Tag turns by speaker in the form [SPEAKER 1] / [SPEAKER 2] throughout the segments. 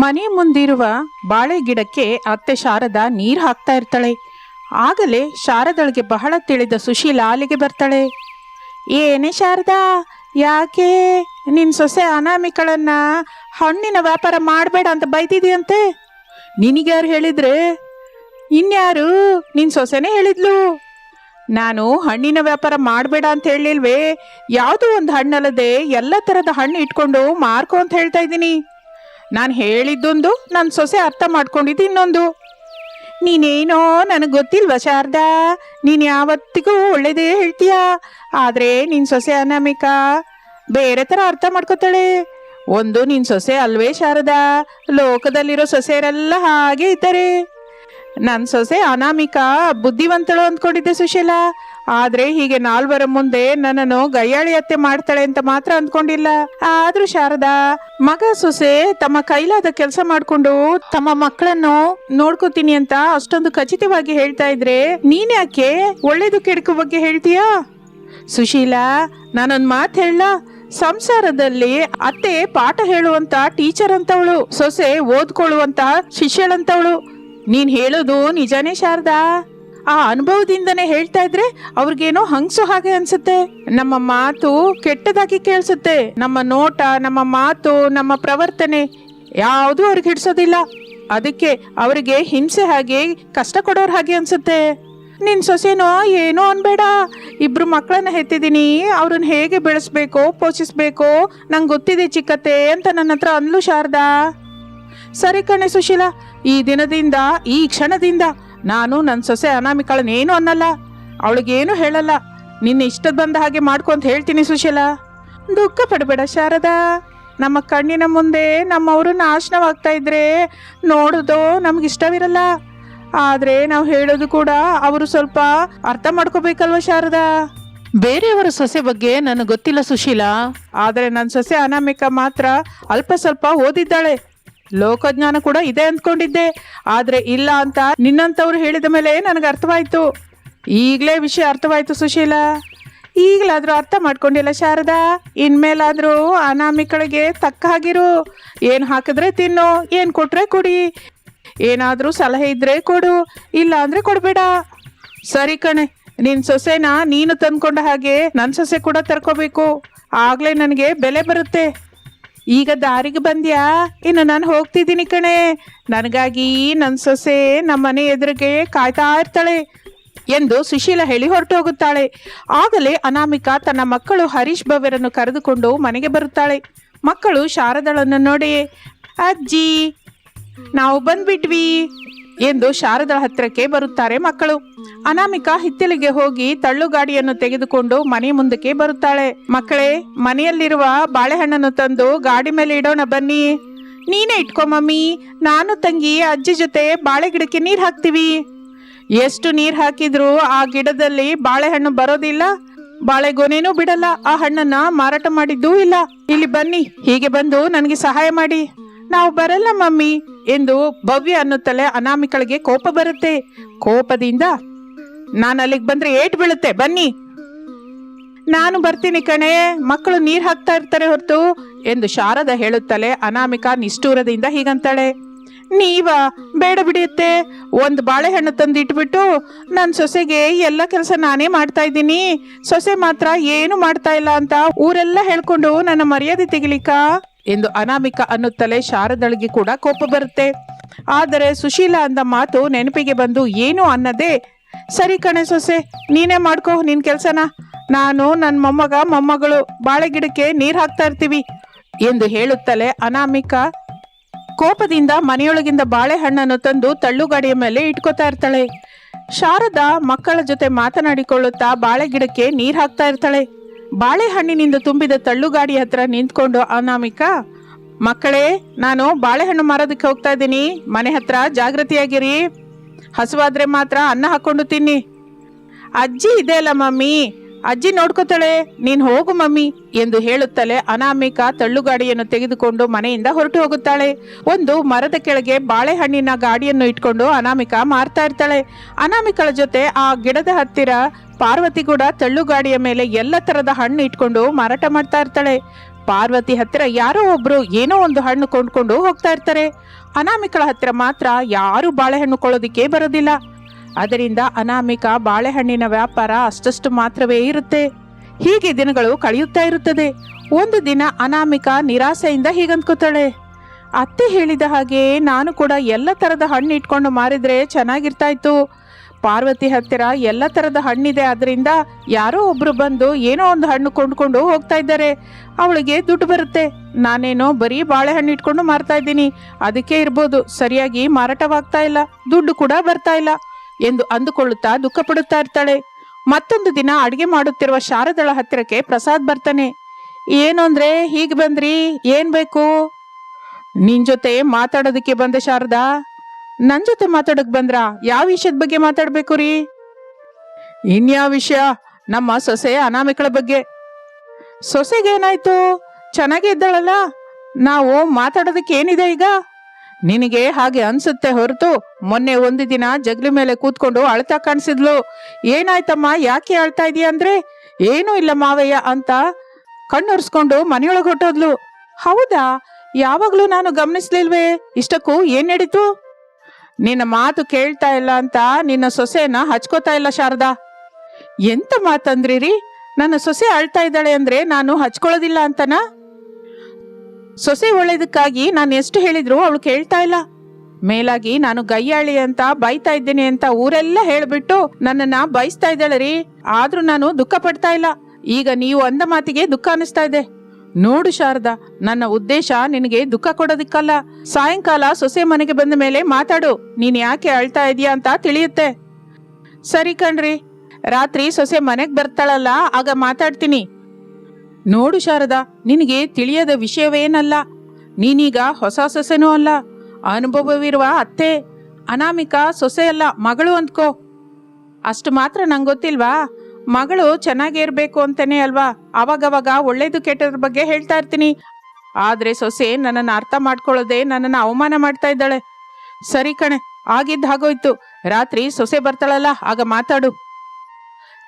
[SPEAKER 1] ಮನೆ ಮುಂದಿರುವ ಬಾಳೆ ಗಿಡಕ್ಕೆ ಅತ್ತೆ ಶಾರದ ನೀರು ಹಾಕ್ತಾ ಇರ್ತಾಳೆ. ಆಗಲೇ ಶಾರದಳಿಗೆ ಬಹಳ ತಿಳಿದ ಸುಶೀಲ ಅಲ್ಲಿಗೆ ಬರ್ತಾಳೆ. ಏನೇ ಶಾರದಾ, ಯಾಕೆ ನಿನ್ನ ಸೊಸೆ ಅನಾಮಿಕಳನ್ನ ಹಣ್ಣಿನ ವ್ಯಾಪಾರ ಮಾಡಬೇಡ ಅಂತ ಬೈತಿದೀಯಂತೆ ನಿನಗ್ಯಾರು ಹೇಳಿದ್ರೆ? ಇನ್ಯಾರು? ನಿನ್ನ ಸೊಸೆನೇ ಹೇಳಿದ್ಲು. ನಾನು ಹಣ್ಣಿನ ವ್ಯಾಪಾರ ಮಾಡಬೇಡ ಅಂತ ಹೇಳಿಲ್ವೇ? ಯಾವುದೋ ಒಂದು ಹಣ್ಣಲ್ಲದೆ ಎಲ್ಲ ಥರದ ಹಣ್ಣು ಇಟ್ಕೊಂಡು ಮಾರ್ಕೊ ಅಂತ ಹೇಳ್ತಾ ಇದ್ದೀನಿ. ನಾನು ಹೇಳಿದ್ದೊಂದು ನನ್ನ ಸೊಸೆ ಅರ್ಥ ಮಾಡ್ಕೊಂಡಿದ್ದು ಇನ್ನೊಂದು. ನೀನೇನೋ ನನಗೆ ಗೊತ್ತಿಲ್ವ ಶಾರದಾ? ನೀನು ಯಾವತ್ತಿಗೂ ಒಳ್ಳೇದೇ ಹೇಳ್ತೀಯ? ಆದರೆ ನಿನ್ನ ಸೊಸೆ ಅನಾಮಿಕಾ. ಬೇರೆ ಥರ ಅರ್ಥ ಮಾಡ್ಕೋತಾಳೆ. ಒಂದು ನಿನ್ನ ಸೊಸೆ ಅಲ್ವೇ ಶಾರದಾ? ಲೋಕದಲ್ಲಿರೋ ಸೊಸೆಯರೆಲ್ಲ ಹಾಗೆ ಇದ್ದಾರೆ. ನನ್ನ ಸೊಸೆ ಅನಾಮಿಕಾ, ಬುದ್ಧಿವಂತಳು ಅಂದ್ಕೊಂಡಿದ್ದೆ ಸುಶೀಲ. ಆದ್ರೆ ಹೀಗೆ ನಾಲ್ವರ ಮುಂದೆ ನನ್ನನ್ನು ಗಯ್ಯಾಳಿ ಅತ್ತೆ ಮಾಡ್ತಾಳೆ ಅಂತ ಮಾತ್ರ ಅಂದ್ಕೊಂಡಿಲ್ಲ. ಆದ್ರೂ ಶಾರದಾ, ಮಗ ಸೊಸೆ ತಮ್ಮ ಕೈಲಾದ ಕೆಲಸ ಮಾಡ್ಕೊಂಡು ತಮ್ಮ ಮಕ್ಕಳನ್ನು ನೋಡ್ಕೋತೀನಿ ಅಂತ ಅಷ್ಟೊಂದು ಖಚಿತವಾಗಿ ಹೇಳ್ತಾ ಇದ್ರೆ ನೀನ್ ಯಾಕೆ ಒಳ್ಳೇದು ಕೆಡುಕು ಬಗ್ಗೆ ಹೇಳ್ತೀಯಾ? ಸುಶೀಲಾ, ನಾನೊಂದ್ ಮಾತು ಹೇಳ ಸಂಸಾರದಲ್ಲಿ ಅತ್ತೆ ಪಾಠ ಹೇಳುವಂತ ಟೀಚರ್ ಅಂತವಳು, ಸೊಸೆ ಓದ್ಕೊಳ್ಳುವಂತ ಶಿಷ್ಯಳಂತವಳು. ನೀನ್ ಹೇಳೋದು ನಿಜಾನೇ ಶಾರದಾ? ಆ ಅನುಭವದಿಂದನೇ ಹೇಳ್ತಾ ಇದ್ರೆ ಅವ್ರಿಗೇನೋ ಹಂಗ್ಸು ಹಾಗೆ ಅನ್ಸುತ್ತೆ. ನಮ್ಮ ಮಾತು ಕೆಟ್ಟದಾಗಿ ಕೇಳಿಸುತ್ತೆ. ನಮ್ಮ ನೋಟ, ನಮ್ಮ ಮಾತು, ನಮ್ಮ ಪ್ರವರ್ತನೆ ಯಾವುದು ಅವ್ರಿಗೆ ಹಿಡ್ಸೋದಿಲ್ಲ. ಅದಕ್ಕೆ ಅವರಿಗೆ ಹಿಂಸೆ ಹಾಗೆ, ಕಷ್ಟ ಕೊಡೋರ್ ಹಾಗೆ ಅನ್ಸುತ್ತೆ. ನಿನ್ ಸೊಸೆನೋ ಏನೋ ಅನ್ಬೇಡ. ಇಬ್ರು ಮಕ್ಕಳನ್ನ ಹೆತ್ತಿದ್ದೀನಿ ಅವ್ರನ್ನ ಹೇಗೆ ಬೆಳೆಸ್ಬೇಕೋ, ಪೋಷಿಸ್ಬೇಕು, ನಂಗೆ ಗೊತ್ತಿದೆ ಚಿಕ್ಕತ್ತೆ ಅಂತ ನನ್ನ ಹತ್ರ ಅನ್ಲು ಶಾರದಾ. ಸರಿ ಕಣೆ ಸುಶೀಲ, ಈ ದಿನದಿಂದ, ಈ ಕ್ಷಣದಿಂದ ನಾನು ನನ್ನ ಸೊಸೆ ಅನಾಮಿಕಳನ್ನೇನು ಅನ್ನಲ್ಲ. ಅವಳಿಗೇನು ಹೇಳಲ್ಲ. ನಿನ್ನ ಇಷ್ಟದ ಬಂದ ಹಾಗೆ ಮಾಡ್ಕೊಂತ ಹೇಳ್ತೀನಿ ಸುಶೀಲ. ದುಃಖ ಪಡಬೇಡ ಶಾರದಾ. ನಮ್ಮ ಕಣ್ಣಿನ ಮುಂದೆ ನಮ್ಮವರು ನಾಶನವಾಗ್ತಾ ಇದ್ರೆ ನೋಡೋದು ನಮ್ಗೆ ಇಷ್ಟವಿರಲ್ಲ ಆದರೆ ನಾವು ಹೇಳೋದು ಕೂಡ ಅವರು ಸ್ವಲ್ಪ ಅರ್ಥ ಮಾಡ್ಕೋಬೇಕಲ್ವ ಶಾರದಾ? ಬೇರೆಯವರ ಸೊಸೆ ಬಗ್ಗೆ ನನಗೆ ಗೊತ್ತಿಲ್ಲ ಸುಶೀಲ. ಆದರೆ ನನ್ನ ಸೊಸೆ ಅನಾಮಿಕ ಮಾತ್ರ ಅಲ್ಪ ಸ್ವಲ್ಪ ಓದಿದ್ದಾಳೆ. ಲೋಕಜ್ಞಾನ ಕೂಡ ಇದೆ ಅಂದ್ಕೊಂಡಿದ್ದೆ. ಆದ್ರೆ ಇಲ್ಲ ಅಂತ ನಿನ್ನಂತವ್ರು ಹೇಳಿದ ಮೇಲೆ ನನಗೆ ಅರ್ಥವಾಯ್ತು. ಈಗಲೇ ವಿಷಯ ಅರ್ಥವಾಯ್ತು ಸುಶೀಲ. ಈಗಲಾದರೂ ಅರ್ಥ ಮಾಡ್ಕೊಂಡಿಲ್ಲ ಶಾರದಾ. ಇನ್ಮೇಲಾದ್ರೂ ಅನಾಮಿಕಳಿಗೆ ತಕ್ಕ ಹಾಗಿರು. ಏನು ಹಾಕಿದ್ರೆ ತಿನ್ನು, ಏನು ಕೊಟ್ರೆ ಕೊಡಿ. ಏನಾದರೂ ಸಲಹೆ ಇದ್ರೆ ಕೊಡು, ಇಲ್ಲ ಅಂದ್ರೆ ಕೊಡಬೇಡ. ಸರಿ ಕಣೆ ನಿನ್ನ ಸೊಸೆನ ನೀನು ತಂದ್ಕೊಂಡ ಹಾಗೆ ನನ್ನ ಸೊಸೆ ಕೂಡ ತರ್ಕೋಬೇಕು. ಆಗ್ಲೇ ನನಗೆ ಬೆಲೆ ಬರುತ್ತೆ. ಈಗ ದಾರಿಗೆ ಬಂದ್ಯಾ? ಇನ್ನು ನಾನು ಹೋಗ್ತಿದ್ದೀನಿ ಕಣೆ. ನನಗಾಗಿ ನನ್ನ ಸೊಸೆ ನಮ್ಮ ಮನೆ ಎದುರಿಗೆ ಕಾಯ್ತಾ ಇರ್ತಾಳೆ ಎಂದು ಸುಶೀಲ ಹೇಳಿ ಹೊರಟು ಹೋಗುತ್ತಾಳೆ. ಆಗಲೇ ಅನಾಮಿಕಾ ತನ್ನ ಮಕ್ಕಳು ಹರೀಶ್ ಭವ್ಯರನ್ನು ಕರೆದುಕೊಂಡು ಮನೆಗೆ ಬರುತ್ತಾಳೆ. ಮಕ್ಕಳು ಶಾರದಳನ್ನು ನೋಡಿ ಅಜ್ಜಿ, ನಾವು ಬಂದ್ಬಿಟ್ವಿ. ಎಂದು ಶಾರದಳ ಹತ್ತಿರಕ್ಕೆ ಬರುತ್ತಾರೆ ಮಕ್ಕಳು. ಅನಾಮಿಕಾ ಹಿತ್ತಲಿಗೆ ಹೋಗಿ ತಳ್ಳು ಗಾಡಿಯನ್ನು ತೆಗೆದುಕೊಂಡು ಮನೆ ಮುಂದಕ್ಕೆ ಬರುತ್ತಾಳೆ. ಮಕ್ಕಳೇ, ಮನೆಯಲ್ಲಿರುವ ಬಾಳೆಹಣ್ಣನ್ನು ತಂದು ಗಾಡಿ ಮೇಲೆ ಇಡೋಣ ಬನ್ನಿ. ನೀನೇ ಇಟ್ಕೊ ಮಮ್ಮಿ, ನಾನು ತಂಗಿ ಅಜ್ಜಿ ಜೊತೆ ಬಾಳೆ ಗಿಡಕ್ಕೆ ನೀರು ಹಾಕ್ತೀವಿ. ಎಷ್ಟು ನೀರು ಹಾಕಿದ್ರು ಆ ಗಿಡದಲ್ಲಿ ಬಾಳೆಹಣ್ಣು ಬರೋದಿಲ್ಲ. ಬಾಳೆಗೊನೆನೂ ಬಿಡಲ್ಲ, ಆ ಹಣ್ಣನ್ನ ಮಾರಾಟ ಮಾಡಿದ್ದೂ ಇಲ್ಲ. ಇಲ್ಲಿ ಬನ್ನಿ, ಹೀಗೆ ಬಂದು ನನಗೆ ಸಹಾಯ ಮಾಡಿ. ನಾವು ಬರಲ್ಲ ಮಮ್ಮಿ. ಎಂದು ಭವ್ಯ ಅನ್ನುತ್ತಲೇ ಅನಾಮಿಕಳಿಗೆ ಕೋಪ ಬರುತ್ತೆ. ಕೋಪದಿಂದ ನಾನು ಅಲ್ಲಿಗೆ ಬಂದ್ರೆ ಏಟ್ ಬೀಳುತ್ತೆ. ಬನ್ನಿ. ನಾನು ಬರ್ತೀನಿ ಕಣೆ. ಮಕ್ಕಳು ನೀರು ಹಾಕ್ತಾ ಇರ್ತಾರೆ ಹೊರತು ಎಂದು ಶಾರದ ಹೇಳುತ್ತಲೇ ಅನಾಮಿಕಾ ನಿಷ್ಠೂರದಿಂದ ಹೀಗಂತಾಳೆ. ನೀವ ಬೇಡ ಬಿಡಿಯುತ್ತೆ. ಒಂದು ಬಾಳೆಹಣ್ಣು ತಂದು ಇಟ್ಬಿಟ್ಟು ನನ್ನ ಸೊಸೆಗೆ ಎಲ್ಲ ಕೆಲಸ ನಾನೇ ಮಾಡ್ತಾ ಇದ್ದೀನಿ. ಸೊಸೆ ಮಾತ್ರ ಏನು ಮಾಡ್ತಾ ಇಲ್ಲ ಅಂತ ಊರೆಲ್ಲ ಹೇಳ್ಕೊಂಡು ನನ್ನ ಮರ್ಯಾದೆ ತೆಗಿಲಿಕ್ಕ? ಎಂದು ಅನಾಮಿಕ ಅನ್ನುತ್ತಲೇ ಶಾರದಳಿಗೆ ಕೂಡ ಕೋಪ ಬರುತ್ತೆ. ಆದರೆ ಸುಶೀಲ ಅಂದ ಮಾತು ನೆನಪಿಗೆ ಬಂದು ಏನು ಅನ್ನದೇ? ಸರಿ ಕಣೆ ಸೊಸೆ, ನೀನೇ ಮಾಡ್ಕೋ ನಿನ್ ಕೆಲ್ಸನ. ನಾನು ನನ್ನ ಮೊಮ್ಮಗ, ಮೊಮ್ಮಗಳು ಬಾಳೆ ಗಿಡಕ್ಕೆ ನೀರ್ ಹಾಕ್ತಾ ಇರ್ತೀವಿ ಎಂದು ಹೇಳುತ್ತಲೇ ಅನಾಮಿಕ ಕೋಪದಿಂದ ಮನೆಯೊಳಗಿಂದ ಬಾಳೆಹಣ್ಣನ್ನು ತಂದು ತಳ್ಳುಗಾಡಿಯ ಮೇಲೆ ಇಟ್ಕೋತಾ ಇರ್ತಾಳೆ. ಶಾರದಾ ಮಕ್ಕಳ ಜೊತೆ ಮಾತನಾಡಿಕೊಳ್ಳುತ್ತಾ ಬಾಳೆ ಗಿಡಕ್ಕೆ ನೀರ್ ಹಾಕ್ತಾ ಇರ್ತಾಳೆ. ಬಾಳೆಹಣ್ಣಿನಿಂದ ತುಂಬಿದ ತಳ್ಳುಗಾಡಿ ಹತ್ರ ನಿಂತ್ಕೊಂಡು ಅನಾಮಿಕ ಮಕ್ಕಳೇ, ನಾನು ಬಾಳೆಹಣ್ಣು ಮಾರೋದಕ್ಕೆ ಹೋಗ್ತಾ ಇದ್ದೀನಿ. ಮನೆ ಹತ್ರ ಜಾಗೃತಿಯಾಗಿರಿ ಹಸುವಾದ್ರೆ ಮಾತ್ರ ಅನ್ನ ಹಾಕೊಂಡು ತಿನ್ನಿ. ಅಜ್ಜಿ ಇದೆ ಅಲ್ಲ ಮಮ್ಮಿ. ಅಜ್ಜಿ ನೋಡ್ಕೋತಾಳೆ, ನೀನ್ ಹೋಗು ಮಮ್ಮಿ, ಎಂದು ಹೇಳುತ್ತಲೇ ಅನಾಮಿಕ ತಳ್ಳುಗಾಡಿಯನ್ನು ತೆಗೆದುಕೊಂಡು ಮನೆಯಿಂದ ಹೊರಟು ಹೋಗುತ್ತಾಳೆ. ಒಂದು ಮರದ ಕೆಳಗೆ ಬಾಳೆಹಣ್ಣಿನ ಗಾಡಿಯನ್ನು ಇಟ್ಕೊಂಡು ಅನಾಮಿಕ ಮಾರ್ತಾ ಇರ್ತಾಳೆ. ಅನಾಮಿಕಳ ಜೊತೆ ಆ ಗಿಡದ ಹತ್ತಿರ ಪಾರ್ವತಿ ಕೂಡ ತಳ್ಳುಗಾಡಿಯ ಮೇಲೆ ಎಲ್ಲ ತರದ ಹಣ್ಣು ಇಟ್ಕೊಂಡು ಮಾರಾಟ ಮಾಡ್ತಾ ಇರ್ತಾಳೆ. ಪಾರ್ವತಿ ಹತ್ತಿರ ಯಾರೋ ಒಬ್ರು ಏನೋ ಒಂದು ಹಣ್ಣು ಕೊಂಡ್ಕೊಂಡು ಹೋಗ್ತಾ ಇರ್ತಾರೆ. ಅನಾಮಿಕಳ ಹತ್ತಿರ ಮಾತ್ರ ಯಾರು ಬಾಳೆಹಣ್ಣು ಕೊಳ್ಳೋದಿಕ್ಕೆ ಬರೋದಿಲ್ಲ. ಅದರಿಂದ ಅನಾಮಿಕ ಬಾಳೆಹಣ್ಣಿನ ವ್ಯಾಪಾರ ಅಷ್ಟಷ್ಟು ಮಾತ್ರವೇ ಇರುತ್ತೆ. ಹೀಗೆ ದಿನಗಳು ಕಳೆಯುತ್ತಾ ಇರುತ್ತದೆ. ಒಂದು ದಿನ ಅನಾಮಿಕ ನಿರಾಸೆಯಿಂದ ಹೀಗಂದ್ಕೋತಾಳೆ ಅತ್ತೆ ಹೇಳಿದ ಹಾಗೆ ನಾನು ಕೂಡ ಎಲ್ಲ ಥರದ ಹಣ್ಣು ಇಟ್ಕೊಂಡು ಮಾರಿದ್ರೆ ಚೆನ್ನಾಗಿರ್ತಾ ಇತ್ತು ಪಾರ್ವತಿ ಹತ್ತಿರ ಎಲ್ಲ ಥರದ ಹಣ್ಣಿದೆ ಅದರಿಂದ ಯಾರೋ ಒಬ್ರು ಬಂದು ಏನೋ ಒಂದು ಹಣ್ಣು ಕೊಂಡ್ಕೊಂಡು ಹೋಗ್ತಾ ಇದ್ದಾರೆ. ಅವಳಿಗೆ ದುಡ್ಡು ಬರುತ್ತೆ. ನಾನೇನೋ ಬರೀ ಬಾಳೆಹಣ್ಣು ಇಟ್ಕೊಂಡು ಮಾರ್ತಾ ಇದ್ದೀನಿ. ಅದಕ್ಕೆ ಇರ್ಬೋದು. ಸರಿಯಾಗಿ ಮಾರಾಟವಾಗ್ತಾ ಇಲ್ಲ. ದುಡ್ಡು ಕೂಡ ಬರ್ತಾ ಇಲ್ಲ. ಎಂದು ಅಂದುಕೊಳ್ಳುತ್ತಾ ದುಃಖ ಪಡುತ್ತಾ ಇರ್ತಾಳೆ. ಮತ್ತೊಂದು ದಿನ ಅಡಿಗೆ ಮಾಡುತ್ತಿರುವ ಶಾರದಳ ಹತ್ತಿರಕ್ಕೆ ಪ್ರಸಾದ್ ಬರ್ತಾನೆ. ಏನು ಅಂದ್ರೆ, ಹೀಗೆ ಬಂದ್ರಿ, ಏನ್ ಬೇಕು? ನಿನ್ ಜೊತೆ ಮಾತಾಡೋದಕ್ಕೆ ಬಂದೆ ಶಾರದಾ. ನನ್ ಜೊತೆ ಮಾತಾಡಕ್ ಬಂದ್ರ? ಯಾವ ವಿಷಯದ ಬಗ್ಗೆ ಮಾತಾಡ್ಬೇಕು ರೀ? ಇನ್ಯಾವ ವಿಷಯ? ನಮ್ಮ ಸೊಸೆಯ ಅನಾಮಿಕಳ ಬಗ್ಗೆ. ಸೊಸೆಗೇನಾಯ್ತು ಚೆನ್ನಾಗೇ ಇದ್ದಾಳಲ್ಲ? ನಾವು ಮಾತಾಡೋದಕ್ಕೆ ಏನಿದೆ ಈಗ? ನಿನಗೆ ಹಾಗೆ ಅನ್ಸುತ್ತೆ ಹೊರತು ಮೊನ್ನೆ ಒಂದು ದಿನ ಜಗಲಿ ಮೇಲೆ ಕೂತ್ಕೊಂಡು ಅಳ್ತಾ ಕಾಣಿಸಿದ್ಲು. ಏನಾಯ್ತಮ್ಮ, ಯಾಕೆ ಅಳ್ತಾ ಇದೀಯ ಅಂದ್ರೆ? ಏನೂ ಇಲ್ಲ ಮಾವಯ್ಯ ಅಂತ ಕಣ್ಣುರ್ಸ್ಕೊಂಡು ಮನೆಯೊಳಗೆ ಹೊಟ್ಟೋದ್ಲು ಹೌದಾ? ಯಾವಾಗ್ಲೂ ನಾನು ಗಮನಿಸ್ಲಿಲ್ವೇ? ಇಷ್ಟಕ್ಕೂ ಏನ್ ನಡೀತು? ನಿನ್ನ ಮಾತು ಕೇಳ್ತಾ ಇಲ್ಲ ಅಂತ ನಿನ್ನ ಸೊಸೆನ ಹಚ್ಕೋತಾ ಇಲ್ಲ ಶಾರದಾ. ಎಂತ ಮಾತಂದ್ರಿ ನನ್ನ ಸೊಸೆ ಅಳ್ತಾ ಇದ್ದಾಳೆ ಅಂದ್ರೆ ನಾನು ಹಚ್ಕೊಳ್ಳೋದಿಲ್ಲ ಅಂತನಾ? ಸೊಸೆ ಒಳ್ಳೇದಕ್ಕಾಗಿ ನಾನು ಎಷ್ಟು ಹೇಳಿದ್ರು ಅವಳು ಕೇಳ್ತಾ ಇಲ್ಲ. ಮೇಲಾಗಿ ನಾನು ಗಯ್ಯಾಳಿ ಅಂತ ಬೈತಾ ಇದ್ದೀನಿ ಅಂತ ಊರೆಲ್ಲ ಹೇಳ್ಬಿಟ್ಟು ನನ್ನನ್ನ ಬಯಸ್ತಾ ಇದ್ದಾಳೆ ರೀ. ಆದ್ರೂ ನಾನು ದುಃಖ ಪಡ್ತಾ ಇಲ್ಲ. ಈಗ ನೀವು ಅಂದ ಮಾತಿಗೆ ದುಃಖ ಅನಿಸ್ತಾ ಇದೆ. ನೋಡು ಶಾರದಾ, ನನ್ನ ಉದ್ದೇಶ ನಿನಗೆ ದುಃಖ ಕೊಡೋದಿಕ್ಕಲ್ಲ. ಸಾಯಂಕಾಲ ಸೊಸೆ ಮನೆಗೆ ಬಂದ ಮೇಲೆ ಮಾತಾಡು. ನೀನ್ ಯಾಕೆ ಅಳ್ತಾ ಇದೀಯಾ ಅಂತ ತಿಳಿಯುತ್ತೆ. ಸರಿ ಕಣ್ರಿ. ರಾತ್ರಿ ಸೊಸೆ ಮನೆಗೆ ಬರ್ತಾಳಲ್ಲ, ಆಗ ಮಾತಾಡ್ತೀನಿ. ನೋಡು ಶಾರದಾ, ನಿನಗೆ ತಿಳಿಯದ ವಿಷಯವೇನಲ್ಲ? ನೀನೀಗ ಹೊಸ ಸೊಸೆನೂ ಅಲ್ಲ, ಅನುಭವವಿರುವ ಅತ್ತೆ, ಅನಾಮಿಕ ಸೊಸೆ ಅಲ್ಲ, ಮಗಳು ಅಂದ್ಕೋ. ಅಷ್ಟು ಮಾತ್ರ ನಂಗೆ ಗೊತ್ತಿಲ್ವಾ ಮಗಳು ಚೆನ್ನಾಗಿರ್ಬೇಕು ಅಂತಾನೆ ಅಲ್ವಾ? ಅವಾಗವಾಗ ಒಳ್ಳೇದು ಕೆಟ್ಟದ್ರ ಬಗ್ಗೆ ಹೇಳ್ತಾ ಇರ್ತೀನಿ. ಆದ್ರೆ ಸೊಸೆ ನನ್ನನ್ನು ಅರ್ಥ ಮಾಡ್ಕೊಳ್ಳೋದೆ ನನ್ನನ್ನು ಅವಮಾನ ಮಾಡ್ತಾ ಇದ್ದಾಳೆ. ಸರಿ ಕಣೆ, ಆಗಿದ್ದ ಹಾಗೋಯ್ತು. ರಾತ್ರಿ ಸೊಸೆ ಬರ್ತಾಳಲ್ಲ, ಆಗ ಮಾತಾಡು.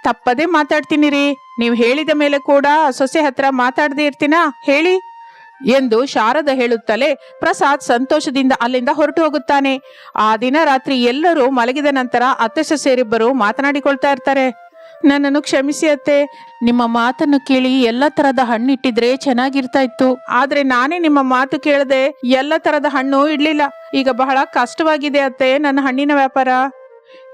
[SPEAKER 1] ತಪ್ಪದೇ ಮಾತಾಡ್ತೀನಿ ರೀ ನೀವು ಹೇಳಿದ ಮೇಲೆ ಕೂಡ ಸೊಸೆ ಹತ್ರ ಮಾತಾಡದೇ ಇರ್ತೀನಾ? ಹೇಳಿ. ಎಂದು ಶಾರದ ಹೇಳುತ್ತಲೇ ಪ್ರಸಾದ್ ಸಂತೋಷದಿಂದ ಅಲ್ಲಿಂದ ಹೊರಟು ಹೋಗುತ್ತಾನೆ. ಆ ದಿನ ರಾತ್ರಿ ಎಲ್ಲರೂ ಮಲಗಿದ ನಂತರ ಅತ್ತೆ ಸೊಸೆಯರಿಬ್ಬರು ಮಾತನಾಡಿಕೊಳ್ತಾ ಇರ್ತಾರೆ. ನನ್ನನ್ನು ಕ್ಷಮಿಸಿ ಅತ್ತೆ. ನಿಮ್ಮ ಮಾತನ್ನು ಕೇಳಿ ಎಲ್ಲ ತರದ ಹಣ್ಣು ಇಟ್ಟಿದ್ರೆ ಚೆನ್ನಾಗಿರ್ತಾ ಇತ್ತು. ಆದ್ರೆ ನಾನೇ ನಿಮ್ಮ ಮಾತು ಕೇಳದೆ ಎಲ್ಲ ತರದ ಹಣ್ಣು ಇಡ್ಲಿಲ್ಲ. ಈಗ ಬಹಳ ಕಷ್ಟವಾಗಿದೆ ಅತ್ತೆ ನನ್ನ ಹಣ್ಣಿನ ವ್ಯಾಪಾರ.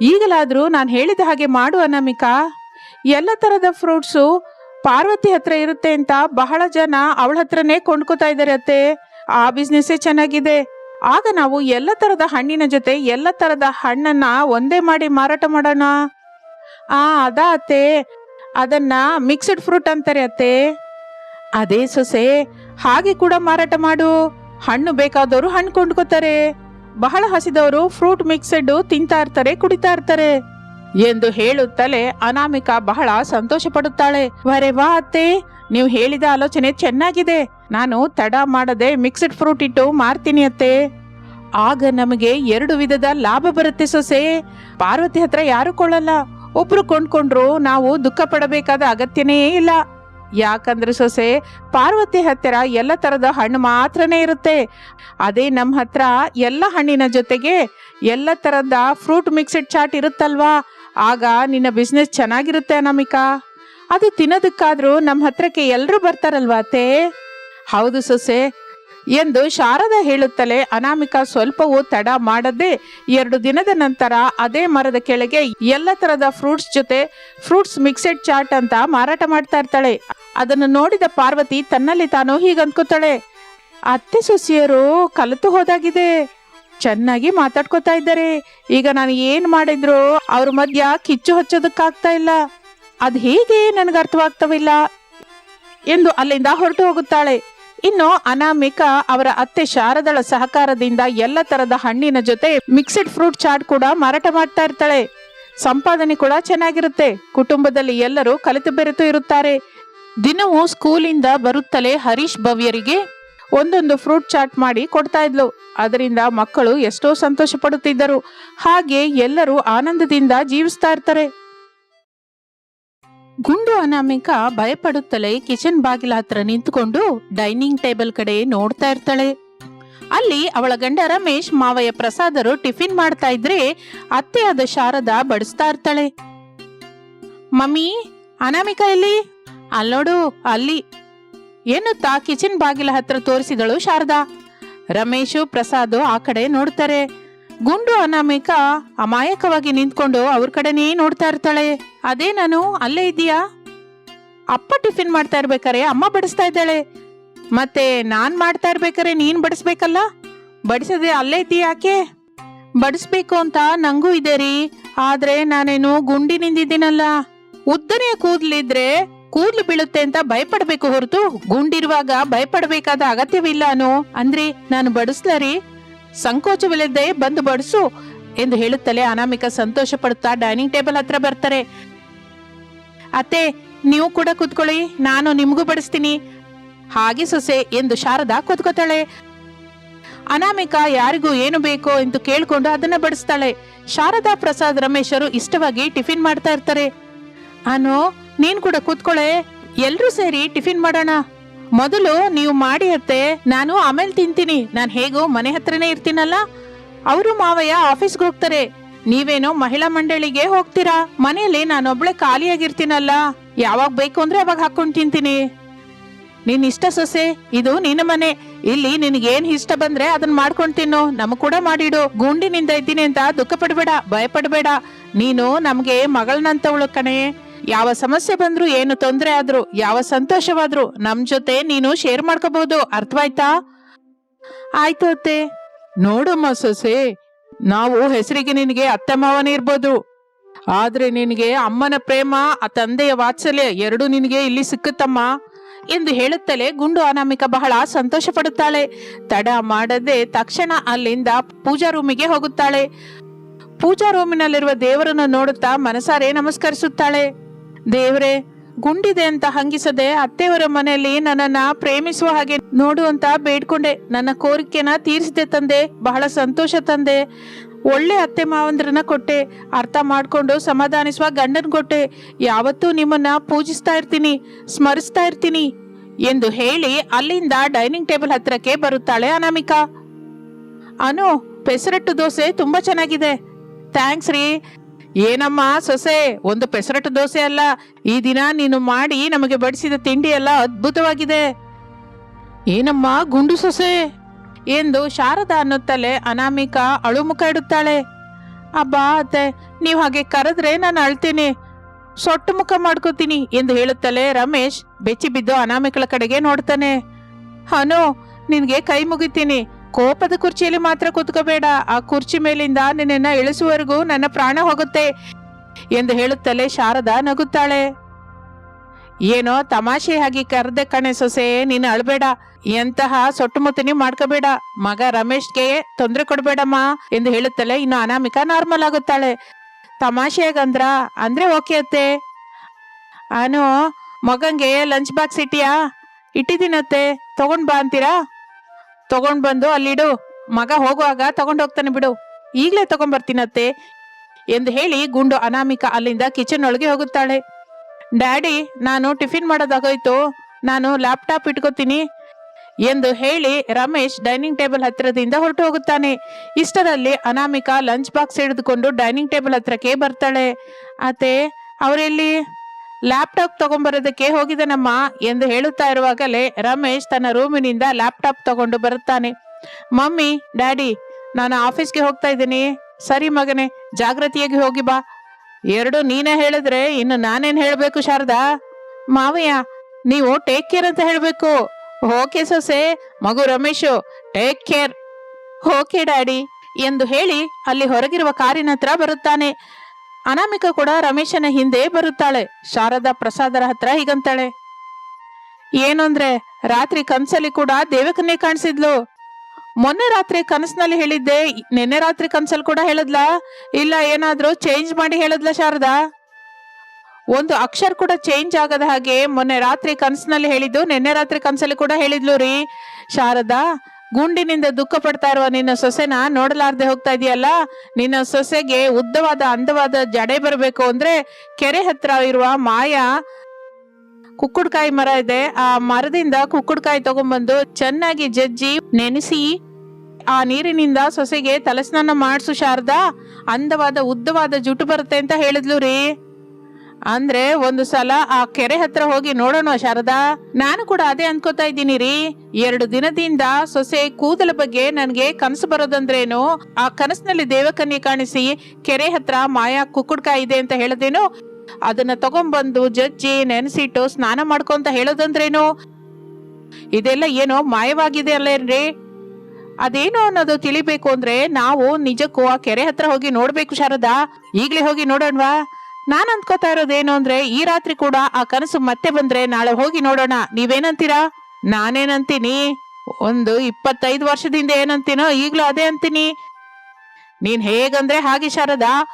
[SPEAKER 1] ಈಗಲಾದ್ರೂ ನಾನು ಹೇಳಿದ ಹಾಗೆ ಮಾಡು ಅನಾಮಿಕಾ. ಎಲ್ಲ ತರದ ಫ್ರೂಟ್ಸು ಪಾರ್ವತಿ ಹತ್ರ ಇರುತ್ತೆ ಅಂತ ಬಹಳ ಜನ ಅವಳ ಹತ್ರನೇ ಕೊಂಡ್ಕೋತಾ ಇದ್ದಾರೆ ಅತ್ತೆ. ಆ ಬಿಸ್ನೆಸ್ಸೇ ಚೆನ್ನಾಗಿದೆ. ಆಗ ನಾವು ಎಲ್ಲ ತರದ ಹಣ್ಣಿನ ಜೊತೆ ಎಲ್ಲ ತರದ ಹಣ್ಣನ್ನ ಒಂದೇ ಮಾಡಿ ಮಾರಾಟ ಮಾಡೋಣ. ಆ, ಅದ ಅತ್ತೆ. ಅದನ್ನ ಮಿಕ್ಸ್ಡ್ ಫ್ರೂಟ್ ಅಂತಾರೆ ಅತ್ತೆ. ಅದೇ ಸೊಸೆ, ಹಾಗೆ ಕೂಡ ಮಾರಾಟ ಮಾಡು. ಹಣ್ಣು ಬೇಕಾದವರು ಹಣ್ಣು ಕೊಂಡ್ಕೋತಾರೆ. ಬಹಳ ಹಸಿದವರು ಫ್ರೂಟ್ ಮಿಕ್ಸ್ಡ್ ತಿಂತಾ ಇರ್ತಾರೆ, ಕುಡಿತಾ ಇರ್ತಾರೆ. ಎಂದು ಹೇಳುತ್ತಲೇ ಅನಾಮಿಕಾ ಬಹಳ ಸಂತೋಷ ಪಡುತ್ತಾಳೆ ವರೆ ವಾ ಅತ್ತೆ, ನೀವು ಹೇಳಿದ ಆಲೋಚನೆ ಚೆನ್ನಾಗಿದೆ. ನಾನು ತಡ ಮಾಡದೆ ಮಿಕ್ಸ್ಡ್ ಫ್ರೂಟ್ ಇಟ್ಟು ಮಾರ್ತೀನಿ ಅತ್ತೆ. ಆಗ ನಮಗೆ ಎರಡು ವಿಧದ ಲಾಭ ಬರುತ್ತೆ ಸೊಸೆ. ಪಾರ್ವತಿ ಹತ್ರ ಯಾರು ಕೊಳ್ಳಲ್ಲ. ಒಬ್ರು ಕೊಂಡ್ಕೊಂಡ್ರು ನಾವು ದುಃಖ ಪಡಬೇಕಾದ ಅಗತ್ಯನೇ ಇಲ್ಲ. ಯಾಕಂದ್ರೆ ಸೊಸೆ, ಪಾರ್ವತಿ ಹತ್ತಿರ ಎಲ್ಲ ತರದ ಹಣ್ಣು ಮಾತ್ರನೇ ಇರುತ್ತೆ. ಅದೇ ನಮ್ಮ ಹತ್ರ ಎಲ್ಲ ಹಣ್ಣಿನ ಜೊತೆಗೆ ಎಲ್ಲ ತರದ ಫ್ರೂಟ್ ಮಿಕ್ಸ್ಡ್ ಚಾಟ್ ಇರುತ್ತಲ್ವಾ? ಆಗ ನಿನ್ನ ಬಿಸ್ನೆಸ್ ಚೆನ್ನಾಗಿರುತ್ತೆ ಅನಾಮಿಕಾ? ಅದು ತಿನ್ನೋದಕ್ಕಾದ್ರೂ ನಮ್ಮ ಹತ್ರಕ್ಕೆ ಎಲ್ಲರೂ ಬರ್ತಾರಲ್ವಾ ಅತ್ತೆ? ಹೌದು ಸೊಸೆ. ಎಂದು ಶಾರದಾ ಹೇಳುತ್ತಲೇ ಅನಾಮಿಕಾ ಸ್ವಲ್ಪವೂ ತಡ ಮಾಡದೆ ಎರಡು ದಿನದ ನಂತರ ಅದೇ ಮರದ ಕೆಳಗೆ ಎಲ್ಲ ತರದ ಫ್ರೂಟ್ಸ್ ಜೊತೆ ಫ್ರೂಟ್ಸ್ ಮಿಕ್ಸೆಡ್ ಚಾಟ್ ಅಂತ ಮಾರಾಟ ಮಾಡ್ತಾ ಇರ್ತಾಳೆ. ಅದನ್ನು ನೋಡಿದ ಪಾರ್ವತಿ ತನ್ನಲ್ಲಿ ತಾನು ಹೀಗಂದ್ಕೋತಾಳೆ ಅತ್ತೆ ಸೊಸಿಯರು ಕಲಿತು ಹೋದಾಗಿದೆ. ಚೆನ್ನಾಗಿ ಮಾತಾಡ್ಕೋತಾ ಇದ್ದಾರೆ. ಈಗ ನಾನು ಏನ್ ಮಾಡಿದ್ರು ಅವ್ರ ಮಧ್ಯ ಕಿಚ್ಚು ಹಚ್ಚೋದಕ್ಕಾಗ್ತಾ ಇಲ್ಲ. ಅದ್ ಹೇಗೆ ನನಗೆ ಅರ್ಥವಾಗ್ತವಿಲ್ಲ. ಎಂದು ಅಲ್ಲಿಂದ ಹೊರಟು ಹೋಗುತ್ತಾಳೆ. ಇನ್ನು ಅನಾಮಿಕ ಅವರ ಅತ್ತೆ ಶಾರದಳ ಸಹಕಾರದಿಂದ ಎಲ್ಲ ತರದ ಹಣ್ಣಿನ ಜೊತೆ ಮಿಕ್ಸ್ಡ್ ಫ್ರೂಟ್ ಚಾಟ್ ಕೂಡ ಮಾರಾಟ ಮಾಡ್ತಾ ಇರ್ತಾಳೆ. ಸಂಪಾದನೆ ಕೂಡ ಚೆನ್ನಾಗಿರುತ್ತೆ. ಕುಟುಂಬದಲ್ಲಿ ಎಲ್ಲರೂ ಕಲಿತು ಬೆರೆತು ಇರುತ್ತಾರೆ. ದಿನವೂ ಸ್ಕೂಲಿಂದ ಬರುತ್ತಲೇ ಹರೀಶ್ ಭವ್ಯರಿಗೆ ಒಂದೊಂದು ಫ್ರೂಟ್ ಚಾಟ್ ಮಾಡಿ ಕೊಡ್ತಾ ಇದ್ಲು. ಅದರಿಂದ ಮಕ್ಕಳು ಎಷ್ಟೋ ಸಂತೋಷ ಪಡುತ್ತಿದ್ದರು. ಹಾಗೆ ಎಲ್ಲರೂ ಆನಂದದಿಂದ ಜೀವಿಸ್ತಾ ಇರ್ತಾರೆ. ಗುಂಡು ಅನಾಮಿಕ ಭಯಪಡುತ್ತಲೇ ಕಿಚನ್ ಬಾಗಿಲ ಹತ್ರ ನಿಂತುಕೊಂಡು ಡೈನಿಂಗ್ ಟೇಬಲ್ ಕಡೆ ನೋಡ್ತಾ ಇರ್ತಾಳೆ. ಅಲ್ಲಿ ಅವಳ ಗಂಡ ರಮೇಶ್, ಮಾವಯ್ಯ ಪ್ರಸಾದರು ಟಿಫಿನ್ ಮಾಡ್ತಾ ಇದ್ರೆ ಅತ್ತೆಯಾದ ಶಾರದಾ ಬಡಿಸ್ತಾ ಇರ್ತಾಳೆ. ಮಮ್ಮಿ, ಅನಾಮಿಕ ಎಲ್ಲಿ? ಅಲ್ಲೋಡು ಅಲ್ಲಿ. ಎನ್ನುತ್ತಾ ಕಿಚನ್ ಬಾಗಿಲ ಹತ್ರ ತೋರಿಸಿದಳು ಶಾರದಾ. ರಮೇಶು, ಪ್ರಸಾದ್ ಆ ಕಡೆ ನೋಡ್ತಾರೆ. ಗುಂಡು ಅನಾಮಿಕ ಅಮಾಯಕವಾಗಿ ನಿಂತ್ಕೊಂಡು ಅವ್ರ ಕಡೆನೇ ನೋಡ್ತಾ ಇರ್ತಾಳೆ. ಅದೇ ನಾನು ಅಲ್ಲೇ ಇದೀಯಾ ಅಪ್ಪ ಟಿಫಿನ್ ಮಾಡ್ತಾ ಇರ್ಬೇಕಾರೆ ಅಮ್ಮ ಬಡಿಸ್ತಾ ಇದ್ದಾಳೆ. ಮತ್ತೆ ನಾನ್ ಮಾಡ್ತಾ ಇರ್ಬೇಕಾರೆ ನೀನ್ ಬಡಿಸ್ಬೇಕಲ್ಲ? ಬಡಿಸದೆ ಅಲ್ಲೇ ಇದ್ದೀಯ ಯಾಕೆ? ಬಡಿಸ್ಬೇಕು ಅಂತ ನಂಗೂ ಇದೆ ರೀ. ಆದ್ರೆ ನಾನೇನು ಗುಂಡಿನಿಂದಿದ್ದೀನಲ್ಲ ಉದ್ದನೆಯ ಕೂದ್ಲಿದ್ರೆ ಕೂದ್ಲು ಬೀಳುತ್ತೆ ಅಂತ ಭಯಪಡ್ಬೇಕು ಹೊರತು. ಗುಂಡಿರುವಾಗ ಭಯಪಡಬೇಕಾದ ಅಗತ್ಯವಿಲ್ಲ ಅನು. ಅಂದ್ರೆ ನಾನು ಬಡಿಸ್ಲರಿ ಸಂಕೋಚವಿಲ್ಲದೆ ಬಂದು ಬಡಿಸು ಎಂದು ಹೇಳುತ್ತಲೇ ಅನಾಮಿಕ ಸಂತೋಷ ಪಡುತ್ತಾ ಡೈನಿಂಗ್ ಟೇಬಲ್ ಹತ್ರ ಬರ್ತಾರೆ. ಅತ್ತೆ, ನೀವು ಕೂಡ ಕೂತ್ಕೊಳ್ಳಿ. ನಾನು ನಿಮಗೂ ಬಡಿಸ್ತೀನಿ. ಹಾಗೆ ಸೊಸೆ ಎಂದು ಶಾರದಾ ಕೂತ್ಕೋತಾಳೆ. ಅನಾಮಿಕ ಯಾರಿಗೂ ಏನು ಬೇಕೋ ಎಂದು ಕೇಳಿಕೊಂಡು ಅದನ್ನ ಬಡಿಸ್ತಾಳೆ. ಶಾರದಾ ಪ್ರಸಾದ್ ರಮೇಶರು ಇಷ್ಟವಾಗಿ ಟಿಫಿನ್ ಮಾಡ್ತಾ ಇರ್ತಾರೆ. ಅನು ನೀನ್ ಕೂಡ ಕೂತ್ಕೊಳ್ಳೆ ಎಲ್ರೂ ಸೇರಿ ಟಿಫಿನ್ ಮಾಡೋಣ. ಮೊದಲು ನೀವು ಮಾಡಿ ಅತ್ತೆ, ನಾನು ಆಮೇಲೆ ತಿಂತೀನಿ. ನಾನು ಹೇಗೋ ಮನೆ ಹತ್ರನೇ ಇರ್ತೀನಲ್ಲ? ಅವರು ಮಾವಯ್ಯ ಆಫೀಸ್ಗೆ ಹೋಗ್ತಾರೆ. ನೀವೇನೋ ಮಹಿಳಾ ಮಂಡಳಿಗೆ ಹೋಗ್ತೀರಾ? ಮನೆಯಲ್ಲಿ ನಾನೊಬ್ಳೆ ಖಾಲಿಯಾಗಿರ್ತೀನಲ್ಲ. ಯಾವಾಗ ಬೇಕು ಅಂದ್ರೆ ಅವಾಗ ಹಾಕೊಂಡು ತಿಂತೀನಿ. ನಿನ್ ಇಷ್ಟ ಸೊಸೆ, ಇದು ನಿನ್ನ ಮನೆ. ಇಲ್ಲಿ ನಿನಗೇನ್ ಇಷ್ಟ ಬಂದ್ರೆ ಅದನ್ನ ಮಾಡ್ಕೊಂಡ್ ತಿನ್ನು. ನಮಗ್ ಕೂಡ ಮಾಡಿಡು. ಗುಂಡಿನಿಂದ ಇದ್ದೀನಿ ಅಂತ ದುಃಖ ಪಡ್ಬೇಡ ಭಯ ಪಡ್ಬೇಡ ನೀನು ನಮ್ಗೆ ಮಗಳನ್ನಂತವಳು ಕಣೆ. ಯಾವ ಸಮಸ್ಯೆ ಬಂದ್ರು, ಏನು ತೊಂದರೆ ಆದ್ರು, ಯಾವ ಸಂತೋಷವಾದ್ರು ನಮ್ ಜೊತೆ ನೀನು ಶೇರ್ ಮಾಡ್ಕೋಬಹುದು ಅರ್ಥವಾಯ್ತಾ? ಆಯ್ತು ಅತ್ತೆ. ನೋಡಮ್ಮ ಸೊಸೆ, ನಾವು ಹೆಸರಿಗೆ ನಿನಗೆ ಅತ್ತೆ ಮಾವನೇ ಇರ್ಬೋದು. ಆದ್ರೆ ನಿನಗೆ ಅಮ್ಮನ ಪ್ರೇಮ, ಆ ತಂದೆಯ ವಾತ್ಸಲ್ಯ ಎರಡು ನಿನಗೆ ಇಲ್ಲಿ ಸಿಕ್ಕುತ್ತಮ್ಮ ಎಂದು ಹೇಳುತ್ತಲೇ ಗುಂಡು ಅನಾಮಿಕ ಬಹಳ ಸಂತೋಷ ಪಡುತ್ತಾಳೆ ತಡ ಮಾಡದೆ ತಕ್ಷಣ ಅಲ್ಲಿಂದ ಪೂಜಾ ರೂಮಿಗೆ ಹೋಗುತ್ತಾಳೆ. ಪೂಜಾ ರೂಮಿನಲ್ಲಿರುವ ದೇವರನ್ನು ನೋಡುತ್ತಾ ಮನಸಾರೆ ನಮಸ್ಕರಿಸುತ್ತಾಳೆ. ದೇವರೇ, ಗುಂಡಿದೆ ಅಂತ ಹಂಗಿಸದೆ ಅತ್ತೆಯವರ ಮನೆಯಲ್ಲಿ ನನ್ನನ್ನ ಪ್ರೇಮಿಸುವ ಹಾಗೆ ನೋಡು ಅಂತ ಬೇಡ್ಕೊಂಡೆ. ನನ್ನ ಕೋರಿಕೆನ ತೀರಿಸಿದೆ ತಂದೆ, ಬಹಳ ಸಂತೋಷ ತಂದೆ. ಒಳ್ಳೆ ಅತ್ತೆ ಮಾವಂದ್ರನ್ನ ಕೊಟ್ಟೆ. ಅರ್ಥ ಮಾಡಿಕೊಂಡು ಸಮಾಧಾನಿಸುವ ಗಂಡನ್ ಕೊಟ್ಟೆ. ಯಾವತ್ತೂ ನಿಮ್ಮನ್ನ ಪೂಜಿಸ್ತಾ ಇರ್ತೀನಿ, ಸ್ಮರಿಸ್ತಾ ಇರ್ತೀನಿ ಎಂದು ಹೇಳಿ ಅಲ್ಲಿಂದ ಡೈನಿಂಗ್ ಟೇಬಲ್ ಹತ್ರಕ್ಕೆ ಬರುತ್ತಾಳೆ ಅನಾಮಿಕಾ. ಅನು ಪೆಸರಟ್ಟು ದೋಸೆ ತುಂಬಾ ಚೆನ್ನಾಗಿದೆ. ಥ್ಯಾಂಕ್ಸ್ ರೀ. ಏನಮ್ಮ ಸೊಸೆ, ಒಂದು ಪೆಸರಟ್ಟು ದೋಸೆ ಅಲ್ಲ, ಈ ದಿನ ನೀನು ಮಾಡಿ ನಮಗೆ ಬಡಿಸಿದ ತಿಂಡಿ ಎಲ್ಲ ಅದ್ಭುತವಾಗಿದೆ. ಏನಮ್ಮ ಗುಂಡು ಸೊಸೆ? ಎಂದು ಶಾರದಾ ಅನ್ನುತ್ತಲೇ ಅನಾಮಿಕಾ ಅಳುಮುಖ ಇಡುತ್ತಾಳೆ. ಅಬ್ಬಾ ಅತ್ತೆ, ನೀವು ಹಾಗೆ ಕರೆದ್ರೆ ನಾನು ಅಳ್ತೀನಿ. ಸೊಟ್ಟು ಮುಖ ಮಾಡ್ಕೋತೀನಿ ಎಂದು ಹೇಳುತ್ತಲೇ ರಮೇಶ್ ಬೆಚ್ಚಿ ಬಿದ್ದು ಅನಾಮಿಕಳ ಕಡೆಗೆ ನೋಡ್ತಾನೆ. ಹನು, ನಿನಗೆ ಕೈ ಮುಗಿತೀನಿ. ಕೋಪದ ಕುರ್ಚಿಯಲ್ಲಿ ಮಾತ್ರ ಕೂತ್ಕೋಬೇಡ. ಆ ಕುರ್ಚಿ ಮೇಲಿಂದ ನಿನ್ನನ್ನು ಇಳಿಸುವವರೆಗೂ ನನ್ನ ಪ್ರಾಣ ಹೋಗುತ್ತೆ ಎಂದು ಹೇಳುತ್ತಲೇ ಶಾರದಾ ನಗುತ್ತಾಳೆ. ಏನೋ ತಮಾಷೆಯಾಗಿ ಕರೆದೆ ಕಣೆ ಸೊಸೆ, ನೀನು ಅಳಬೇಡ. ಎಂತಹ ಸೊಟ್ಟುಮುತ್ತನಿ ಮಾಡ್ಕೋಬೇಡ. ಮಗ ರಮೇಶ್ಗೆ ತೊಂದರೆ ಕೊಡಬೇಡಮ್ಮ ಎಂದು ಹೇಳುತ್ತಲೇ ಇನ್ನು ಅನಾಮಿಕಾ ನಾರ್ಮಲ್ ಆಗುತ್ತಾಳೆ. ತಮಾಷೆಯಾಗಂದ್ರ ಅಂದ್ರೆ ಓಕೆ ಅತ್ತೆ. ಅನು, ಮಗಂಗೆ ಲಂಚ್ ಬಾಕ್ಸ್ ಇಟ್ಟಿಯಾ ಇಟ್ಟಿದ್ದೀನತ್ತೆ ತಗೊಂಡ್ ಬಾ ಅಂತೀರಾ? ತಗೊಂಡ್ ಬಂದು ಅಲ್ಲಿಡು. ಮಗ ಹೋಗುವಾಗ ತಗೊಂಡ್ ಹೋಗ್ತಾನೆ ಬಿಡು. ಈಗ್ಲೇ ತಗೊಂಡ್ ಬರ್ತೀನತ್ತೆ ಎಂದು ಹೇಳಿ ಗುಂಡು ಅನಾಮಿಕ ಅಲ್ಲಿಂದ ಕಿಚನ್ ಒಳಗೆ ಹೋಗುತ್ತಾಳೆ. ಡ್ಯಾಡಿ, ನಾನು ಟಿಫಿನ್ ಮಾಡೋದಾಗೋಯ್ತು. ನಾನು ಲ್ಯಾಪ್ಟಾಪ್ ಇಟ್ಕೋತೀನಿ ಎಂದು ಹೇಳಿ ರಮೇಶ್ ಡೈನಿಂಗ್ ಟೇಬಲ್ ಹತ್ತಿರದಿಂದ ಹೊರಟು ಹೋಗುತ್ತಾನೆ. ಇಷ್ಟರಲ್ಲಿ ಅನಾಮಿಕಾ ಲಂಚ್ ಬಾಕ್ಸ್ ಹಿಡಿದುಕೊಂಡು ಡೈನಿಂಗ್ ಟೇಬಲ್ ಹತ್ರಕ್ಕೆ ಬರ್ತಾಳೆ. ಅತ್ತೆ, ಅವರೆಲ್ಲಿ? ಲ್ಯಾಪ್ಟಾಪ್ ತಗೊಂಬರೋದಕ್ಕೆ ಹೋಗಿದನಮ್ಮ ಎಂದು ಹೇಳುತ್ತಾ ಇರುವಾಗಲೇ ರಮೇಶ್ ತನ್ನ ರೂಮಿನಿಂದ ಲ್ಯಾಪ್ಟಾಪ್ ತಗೊಂಡು ಬರುತ್ತಾನೆ. ಮಮ್ಮಿ, ಡ್ಯಾಡಿ, ನಾನು ಆಫೀಸ್ಗೆ ಹೋಗ್ತಾ ಇದ್ದೀನಿ. ಸರಿ ಮಗನೆ ಜಾಗೃತಿಯಾಗಿ ಹೋಗಿ ಬಾ. ಎರಡು ನೀನೇ ಹೇಳಿದ್ರೆ ಇನ್ನು ನಾನೇನ್ ಹೇಳ್ಬೇಕು ಶಾರದಾ? ಮಾವಯ್ಯ, ನೀವು ಟೇಕ್ ಕೇರ್ ಅಂತ ಹೇಳ್ಬೇಕು. ಓಕೆ ಸೊಸೆ, ಮಗು Ramesh take care okay daddy ಎಂದು ಹೇಳಿ ಅಲ್ಲಿ ಹೊರಗಿರುವ ಕಾರಿನ ಹತ್ರ ಬರುತ್ತಾನೆ. ಅನಾಮಿಕ ಕೂಡ ರಮೇಶನ ಹಿಂದೆ ಬರುತ್ತಾಳೆ. ಶಾರದಾ ಪ್ರಸಾದರ ಹತ್ರ ಹೀಗಂತಾಳೆ. ಏನು ಅಂದ್ರೆ, ರಾತ್ರಿ ಕನ್ಸಲ್ಲಿ ಕೂಡ ದೇವಕನ್ನೇ ಕಾಣಿಸಿದ್ಲು. ಮೊನ್ನೆ ರಾತ್ರಿ ಕನಸಿನಲ್ಲಿ ಹೇಳಿದ್ದೆ, ನಿನ್ನೆ ರಾತ್ರಿ ಕನ್ಸಲ್ಲಿ ಕೂಡ ಹೇಳದ್ಲಾ? ಇಲ್ಲ, ಏನಾದ್ರೂ ಚೇಂಜ್ ಮಾಡಿ ಹೇಳದ್ಲ ಶಾರದಾ? ಒಂದು ಅಕ್ಷರ ಕೂಡ ಚೇಂಜ್ ಆಗದ ಹಾಗೆ ಮೊನ್ನೆ ರಾತ್ರಿ ಕನಸಿನಲ್ಲಿ ಹೇಳಿದ್ದು, ನಿನ್ನೆ ರಾತ್ರಿ ಕನಸಲ್ಲಿ ಕೂಡ ಹೇಳಿದ್ಲು ರೀ. ಶಾರದಾ ಗುಂಡಿನಿಂದ ದುಃಖ ಪಡ್ತಾ ಇರುವ ನಿನ್ನ ಸೊಸೆನ ನೋಡಲಾರ್ದೆ ಹೋಗ್ತಾ ಇದೆಯಲ್ಲ? ನಿನ್ನ ಸೊಸೆಗೆ ಉದ್ದವಾದ ಅಂದವಾದ ಜಡೆ ಬರಬೇಕು ಅಂದ್ರೆ ಕೆರೆ ಹತ್ರ ಇರುವ ಮಾಯಾ ಕುಕ್ಕುಡ್ಕಾಯಿ ಮರ ಇದೆ. ಆ ಮರದಿಂದ ಕುಕ್ಕುಡ್ಕಾಯಿ ತಗೊಂಡ್ಬಂದು ಚೆನ್ನಾಗಿ ಜಜ್ಜಿ ನೆನೆಸಿ ಆ ನೀರಿನಿಂದ ಸೊಸೆಗೆ ತಲಸ್ನಾನ ಮಾಡಿಸು ಶಾರದಾ. ಅಂದವಾದ ಉದ್ದವಾದ ಜುಟ್ಟು ಬರುತ್ತೆ ಅಂತ ಹೇಳಿದ್ಲು ರೀ. ಅಂದ್ರೆ ಒಂದು ಸಲ ಆ ಕೆರೆ ಹತ್ರ ಹೋಗಿ ನೋಡೋಣ ಶಾರದಾ. ನಾನು ಕೂಡ ಅದೇ ಅನ್ಕೋತಾ ಇದ್ದೀನಿ ರೀ. ಎರಡು ದಿನದಿಂದ ಸೊಸೆ ಕೂದಲ ಬಗ್ಗೆ ನನ್ಗೆ ಕನಸು ಬರೋದಂದ್ರೇನು? ಆ ಕನಸಿನಲ್ಲಿ ದೇವಕನ್ಯೆ ಕಾಣಿಸಿ ಕೆರೆ ಹತ್ರ ಮಾಯಾ ಕುಕ್ಕುಡ್ಕಾಯಿ ಇದೆ ಅಂತ ಹೇಳದೇನು? ಅದನ್ನ ತಗೊಂಡ್ಬಂದು ಜಜ್ಜಿ, ನೆನೆಸಿಟ್ಟು ಸ್ನಾನ ಮಾಡ್ಕೊಂತ ಹೇಳೋದಂದ್ರೇನು? ಇದೆಲ್ಲ ಏನೋ ಮಾಯವಾಗಿದೆ ಅಲ್ಲೇನ್ರಿ ಅದೇನು ಅನ್ನೋದು ತಿಳಿಬೇಕು ಅಂದ್ರೆ ನಾವು ನಿಜಕ್ಕೂ ಆ ಕೆರೆ ಹತ್ರ ಹೋಗಿ ನೋಡ್ಬೇಕು ಶಾರದಾ. ಈಗ್ಲೇ ಹೋಗಿ ನೋಡೋಣವಾ? ನಾನ್ ಅನ್ಕೋತಾ ಇರೋದೇನು ಅಂದ್ರೆ, ಈ ರಾತ್ರಿ ಕೂಡ ಆ ಕನಸು ಮತ್ತೆ ಬಂದ್ರೆ ನಾಳೆ ಹೋಗಿ ನೋಡೋಣ. ನೀವೇನಂತೀರಾ? ನಾನೇನಂತೀನಿ? ಒಂದು ಇಪ್ಪತ್ತೈದು ವರ್ಷದಿಂದ ಏನಂತೀನೋ, ಈಗ್ಲೂ ಅದೇ ಅಂತೀನಿ. ನೀನ್ ಹೇಗಂದ್ರೆ ಹಾಗೆ ಶಾರದಾ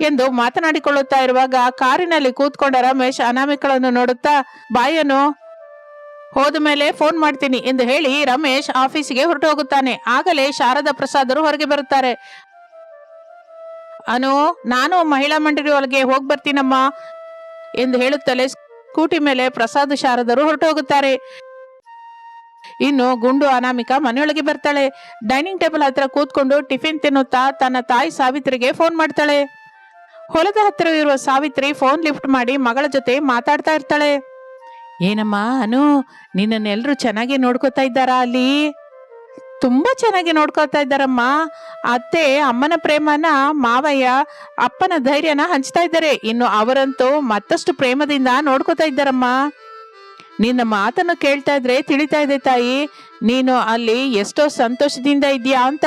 [SPEAKER 1] ಎಂದು ಮಾತನಾಡಿಕೊಳ್ಳುತ್ತಾ ಇರುವಾಗ ಕಾರಿನಲ್ಲಿ ಕೂತ್ಕೊಂಡ ರಮೇಶ್ ಅನಾಮಿಕಳನ್ನು ನೋಡುತ್ತಾ, ಬಾಯನು, ಹೋದ ಮೇಲೆ ಫೋನ್ ಮಾಡ್ತೀನಿ ಎಂದು ಹೇಳಿ ರಮೇಶ್ ಆಫೀಸಿಗೆ ಹೊರಟು ಹೋಗುತ್ತಾನೆ ಆಗಲೇ ಶಾರದಾ ಪ್ರಸಾದರು ಹೊರಗೆ ಬರುತ್ತಾರೆ. ಅನು, ನಾನು ಮಹಿಳಾ ಮಂಡಳಿ ಒಳಗೆ ಹೋಗಿ ಬರ್ತೀನಮ್ಮ ಎಂದು ಹೇಳುತ್ತಲೇ ಸ್ಕೂಟಿ ಮೇಲೆ ಪ್ರಸಾದ್ ಶಾರದರು ಹೊರಟು ಹೋಗುತ್ತಾರೆ ಇನ್ನು ಗುಂಡು ಅನಾಮಿಕಾ ಮನೆಯೊಳಗೆ ಬರ್ತಾಳೆ. ಡೈನಿಂಗ್ ಟೇಬಲ್ ಹತ್ರ ಕೂತ್ಕೊಂಡು ಟಿಫಿನ್ ತಿನ್ನುತ್ತಾ ತನ್ನ ತಾಯಿ ಸಾವಿತ್ರಿಗೆ ಫೋನ್ ಮಾಡ್ತಾಳೆ. ಹೊಲದ ಹತ್ತಿರ ಇರುವ ಸಾವಿತ್ರಿ ಫೋನ್ ಲಿಫ್ಟ್ ಮಾಡಿ ಮಗಳ ಜೊತೆ ಮಾತಾಡ್ತಾ ಇರ್ತಾಳೆ. ಏನಮ್ಮ ಅನು ನಿನ್ನನ್ನೆಲ್ಲರೂ ಚೆನ್ನಾಗಿ ನೋಡ್ಕೋತಾ ಇದ್ದಾರಾ ಅಲ್ಲಿ? ತುಂಬಾ ಚೆನ್ನಾಗಿ ನೋಡ್ಕೊಳ್ತಾ ಇದ್ದಾರಮ್ಮ. ಅತ್ತೆ, ಅಮ್ಮನ ಪ್ರೇಮನ ಮಾವಯ್ಯ, ಅಪ್ಪನ ಧೈರ್ಯನ ಹಂಚ್ತಾ ಇದ್ದಾರೆ. ಇನ್ನು ಅವರಂತೂ ಮತ್ತಷ್ಟು ಪ್ರೇಮದಿಂದ ನೋಡ್ಕೋತಾ ಇದ್ದಾರಮ್ಮ. ನಿನ್ನ ಮಾತನ್ನು ಕೇಳ್ತಾ ಇದ್ರೆ ತಿಳಿತಾ ಇದೆ ತಾಯಿ. ನೀನು ಅಲ್ಲಿ ಎಷ್ಟೋ ಸಂತೋಷದಿಂದ ಇದೆಯಾ ಅಂತ.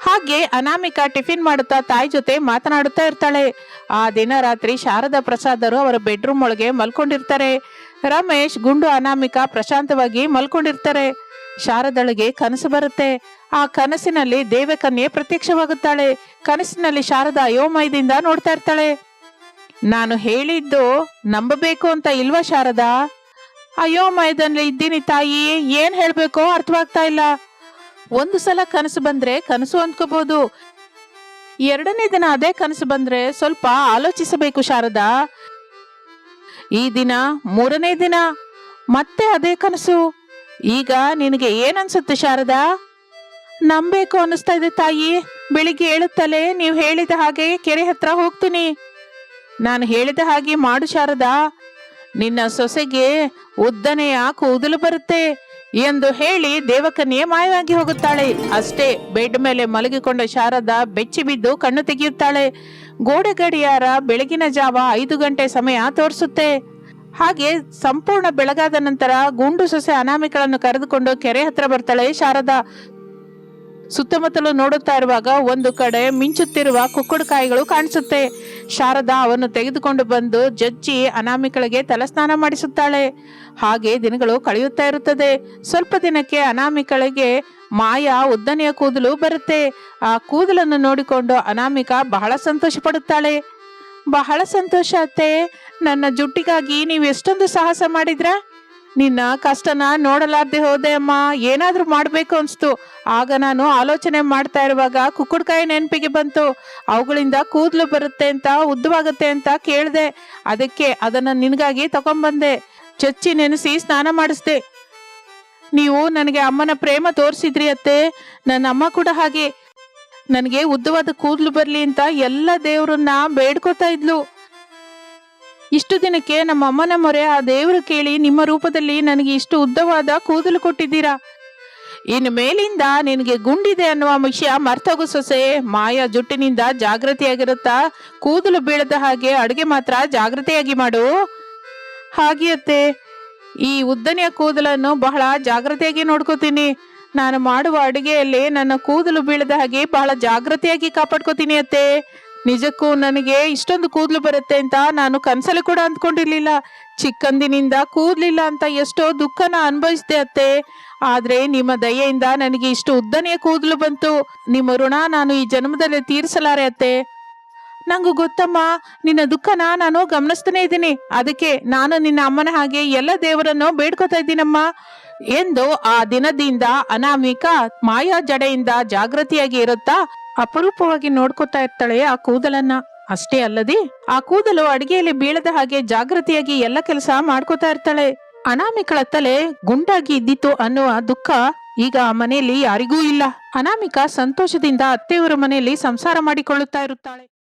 [SPEAKER 1] ಹಾಗೆ ಅನಾಮಿಕಾ ಟಿಫಿನ್ ಮಾಡುತ್ತಾ ತಾಯಿ ಜೊತೆ ಮಾತನಾಡುತ್ತಾ ಇರ್ತಾಳೆ. ಆ ದಿನ ರಾತ್ರಿ ಶಾರದಾ ಪ್ರಸಾದರು ಅವರ ಬೆಡ್ರೂಮ್ ಒಳಗೆ ಮಲ್ಕೊಂಡಿರ್ತಾರೆ. ರಮೇಶ್ ಗುಂಡು ಅನಾಮಿಕಾ ಪ್ರಶಾಂತವಾಗಿ ಮಲ್ಕೊಂಡಿರ್ತಾರೆ. ಶಾರದಳಿಗೆ ಕನಸು ಬರುತ್ತೆ. ಆ ಕನಸಿನಲ್ಲಿ ದೇವಕನ್ಯೆ ಪ್ರತ್ಯಕ್ಷವಾಗುತ್ತಾಳೆ. ಕನಸಿನಲ್ಲಿ ಶಾರದ ಅಯೋಮಯದಿಂದ ನೋಡ್ತಾ ಇರ್ತಾಳೆ. ನಾನು ಹೇಳಿದ್ದು ನಂಬಬೇಕು ಅಂತ ಇಲ್ವಾ ಶಾರದಾ? ಅಯೋಮಯದಲ್ಲಿ ಇದ್ದೀನಿ ತಾಯಿ, ಏನ್ ಹೇಳ್ಬೇಕೋ ಅರ್ಥವಾಗ್ತಾ ಇಲ್ಲ. ಒಂದು ಸಲ ಕನಸು ಬಂದ್ರೆ ಕನಸು ಅಂದ್ಕೋಬಹುದು ಎರಡನೇ ದಿನ ಅದೇ ಕನಸು ಬಂದ್ರೆ ಸ್ವಲ್ಪ ಆಲೋಚಿಸಬೇಕು ಶಾರದಾ. ಈ ದಿನ, ಮೂರನೇ ದಿನ, ಮತ್ತೆ ಅದೇ ಕನಸು. ಈಗ ನಿನಗೆ ಏನನ್ಸುತ್ತೆ ಶಾರದಾ? ನಂಬೇಕು ಅನ್ನಿಸ್ತಾ ಇದೆ ತಾಯಿ. ಬೆಳಿಗ್ಗೆ ಹೇಳುತ್ತಲೇ ನೀವು ಹೇಳಿದ ಹಾಗೆ ಕೆರೆ ಹತ್ರ ಹೋಗ್ತೀನಿ. ನಾನು ಹೇಳಿದ ಹಾಗೆ ಮಾಡು ಶಾರದಾ. ನಿನ್ನ ಸೊಸೆಗೆ ಉದ್ದನೆಯ ಕೂದಲು ಬರುತ್ತೆ ಎಂದು ಹೇಳಿ ದೇವಕನ್ಯೆ ಮಾಯವಾಗಿ ಹೋಗುತ್ತಾಳೆ. ಅಷ್ಟೇ ಬೆಡ್ ಮೇಲೆ ಮಲಗಿಕೊಂಡ ಶಾರದಾ ಬೆಚ್ಚಿ ಬಿದ್ದು ಕಣ್ಣು ತೆಗೆಯುತ್ತಾಳೆ. ಗೋಡೆ ಗಡಿಯಾರ ಬೆಳಗಿನ ಜಾವ ಐದು ಗಂಟೆ ಸಮಯ ತೋರಿಸುತ್ತೆ. ಹಾಗೆ ಸಂಪೂರ್ಣ ಬೆಳಗಾದ ನಂತರ ಗುಂಡು ಸೊಸೆ ಅನಾಮಿಕಳನ್ನು ಕರೆದುಕೊಂಡು ಕೆರೆ ಹತ್ರ ಬರ್ತಾಳೆ. ಶಾರದಾ ಸುತ್ತಮುತ್ತಲು ನೋಡುತ್ತಾ ಇರುವಾಗ ಒಂದು ಕಡೆ ಮಿಂಚುತ್ತಿರುವ ಕುಕ್ಕುಡುಕಾಯಿಗಳು ಕಾಣಿಸುತ್ತೆ. ಶಾರದಾ ಅವನ್ನು ತೆಗೆದುಕೊಂಡು ಬಂದು ಜಜ್ಜಿ ಅನಾಮಿಕಳಿಗೆ ತಲಸ್ನಾನ ಮಾಡಿಸುತ್ತಾಳೆ. ಹಾಗೆ ದಿನಗಳು ಕಳೆಯುತ್ತಾ ಇರುತ್ತದೆ. ಸ್ವಲ್ಪ ದಿನಕ್ಕೆ ಅನಾಮಿಕಳಿಗೆ ಮಾಯಾ ಉದ್ದನೆಯ ಕೂದಲು ಬರುತ್ತೆ. ಆ ಕೂದಲನ್ನು ನೋಡಿಕೊಂಡು ಅನಾಮಿಕ ಬಹಳ ಸಂತೋಷ ಪಡುತ್ತಾಳೆ ಬಹಳ ಸಂತೋಷ ಅತ್ತೆ. ನನ್ನ ಜುಟ್ಟಿಗಾಗಿ ನೀವು ಎಷ್ಟೊಂದು ಸಾಹಸ ಮಾಡಿದ್ರ? ನಿನ್ನ ಕಷ್ಟನ ನೋಡಲಾರ್ದೆ ಹೋದೆ ಅಮ್ಮ. ಏನಾದರೂ ಮಾಡಬೇಕು ಅನ್ಸ್ತು. ಆಗ ನಾನು ಆಲೋಚನೆ ಮಾಡ್ತಾ ಇರುವಾಗ ಕುಕ್ಕುಡ್ಕಾಯಿ ನೆನಪಿಗೆ ಬಂತು. ಅವುಗಳಿಂದ ಕೂದಲು ಬರುತ್ತೆ ಅಂತ, ಉದ್ದವಾಗುತ್ತೆ ಅಂತ ಕೇಳಿದೆ. ಅದಕ್ಕೆ ಅದನ್ನ ನಿನಗಾಗಿ ತಗೊಂಬಂದೆ. ಚಚ್ಚಿ ನೆನೆಸಿ ಸ್ನಾನ ಮಾಡಿಸ್ದೆ. ನೀವು ನನಗೆ ಅಮ್ಮನ ಪ್ರೇಮ ತೋರಿಸಿದ್ರಿ ಅತ್ತೆ. ನನ್ನ ಅಮ್ಮ ಕೂಡ ಹಾಗೆ. ನನಗೆ ಉದ್ದವಾದ ಕೂದಲು ಬರ್ಲಿ ಅಂತ ಎಲ್ಲ ದೇವರನ್ನ ಬೇಡ್ಕೋತಾ ಇದ್ಲು. ಇಷ್ಟು ದಿನಕ್ಕೆ ನಮ್ಮ ಅಮ್ಮನ ಮೊರೆ ಆ ದೇವರು ಕೇಳಿ ನಿಮ್ಮ ರೂಪದಲ್ಲಿ ನನಗೆ ಇಷ್ಟು ಉದ್ದವಾದ ಕೂದಲು ಕೊಟ್ಟಿದ್ದೀರಾ? ಇನ್ನು ಮೇಲಿಂದ ನಿನಗೆ ಗುಂಡಿದೆ ಅನ್ನುವ ವಿಷಯ ಮರ್ತೋಗು ಸೊಸೆ, ಮಾಯಾ ಜುಟ್ಟಿನಿಂದ ಜಾಗೃತಿಯಾಗಿರುತ್ತಾ ಕೂದಲು ಬೀಳದ ಹಾಗೆ ಅಡುಗೆ ಮಾತ್ರ ಜಾಗೃತಿಯಾಗಿ ಮಾಡು. ಹಾಗೆಯತ್ತೆ ಈ ಉದ್ದನೆಯ ಕೂದಲನ್ನು ಬಹಳ ಜಾಗ್ರತೆಯಾಗಿ ನೋಡ್ಕೋತೀನಿ. ನಾನು ಮಾಡುವ ಅಡುಗೆಯಲ್ಲಿ ನನ್ನ ಕೂದಲು ಬೀಳದ ಹಾಗೆ ಬಹಳ ಜಾಗ್ರತೆಯಾಗಿ ಕಾಪಾಡ್ಕೋತೀನಿ ಅತ್ತೆ. ನಿಜಕ್ಕೂ ನನಗೆ ಇಷ್ಟೊಂದು ಕೂದಲು ಬರುತ್ತೆ ಅಂತ ನಾನು ಕನ್ಸಲ್ಲಿ ಕೂಡ ಅಂದ್ಕೊಂಡಿರ್ಲಿಲ್ಲ. ಚಿಕ್ಕಂದಿನಿಂದ ಕೂದ್ಲಿಲ್ಲ ಅಂತ ಎಷ್ಟೋ ದುಃಖನ ಅನುಭವಿಸಿದೆ ಅತ್ತೆ. ಆದ್ರೆ ನಿಮ್ಮ ದಯೆಯಿಂದ ನನಗೆ ಇಷ್ಟು ಉದ್ದನೆಯ ಕೂದಲು ಬಂತು. ನಿಮ್ಮ ಋಣ ನಾನು ಈ ಜನ್ಮದಲ್ಲಿ ತೀರಿಸಲಾರೆ ಅತ್ತೆ. ನಂಗೂ ಗೊತ್ತಮ್ಮ, ನಿನ್ನ ದುಃಖನ ನಾನು ಗಮನಿಸ್ತಾನೆ ಇದ್ದೀನಿ. ಅದಕ್ಕೆ ನಾನು ನಿನ್ನ ಅಮ್ಮನ ಹಾಗೆ ಎಲ್ಲ ದೇವರನ್ನು ಬೇಡ್ಕೋತಾ ಇದ್ದೀನಮ್ಮ. ಎಂದು ಆ ದಿನದಿಂದ ಅನಾಮಿಕ ಮಾಯಾ ಜಡೆಯಿಂದ ಜಾಗೃತಿಯಾಗಿ ಇರುತ್ತಾ ಅಪರೂಪವಾಗಿ ನೋಡ್ಕೊತಾ ಇರ್ತಾಳೆ ಆ ಕೂದಲನ್ನ. ಅಷ್ಟೇ ಅಲ್ಲದೆ ಆ ಕೂದಲು ಅಡಿಗೆಯಲ್ಲಿ ಬೀಳದ ಹಾಗೆ ಜಾಗೃತಿಯಾಗಿ ಎಲ್ಲ ಕೆಲಸ ಮಾಡ್ಕೋತಾ ಇರ್ತಾಳೆ. ಅನಾಮಿಕಳ ತಲೆ ಗುಂಡಾಗಿ ಇದ್ದಿತ್ತು ಅನ್ನುವ ದುಃಖ ಈಗ ಆ ಮನೆಯಲ್ಲಿ ಯಾರಿಗೂ ಇಲ್ಲ. ಅನಾಮಿಕ ಸಂತೋಷದಿಂದ ಅತ್ತೆಯವರ ಮನೆಯಲ್ಲಿ ಸಂಸಾರ ಮಾಡಿಕೊಳ್ಳುತ್ತಾ ಇರುತ್ತಾಳೆ.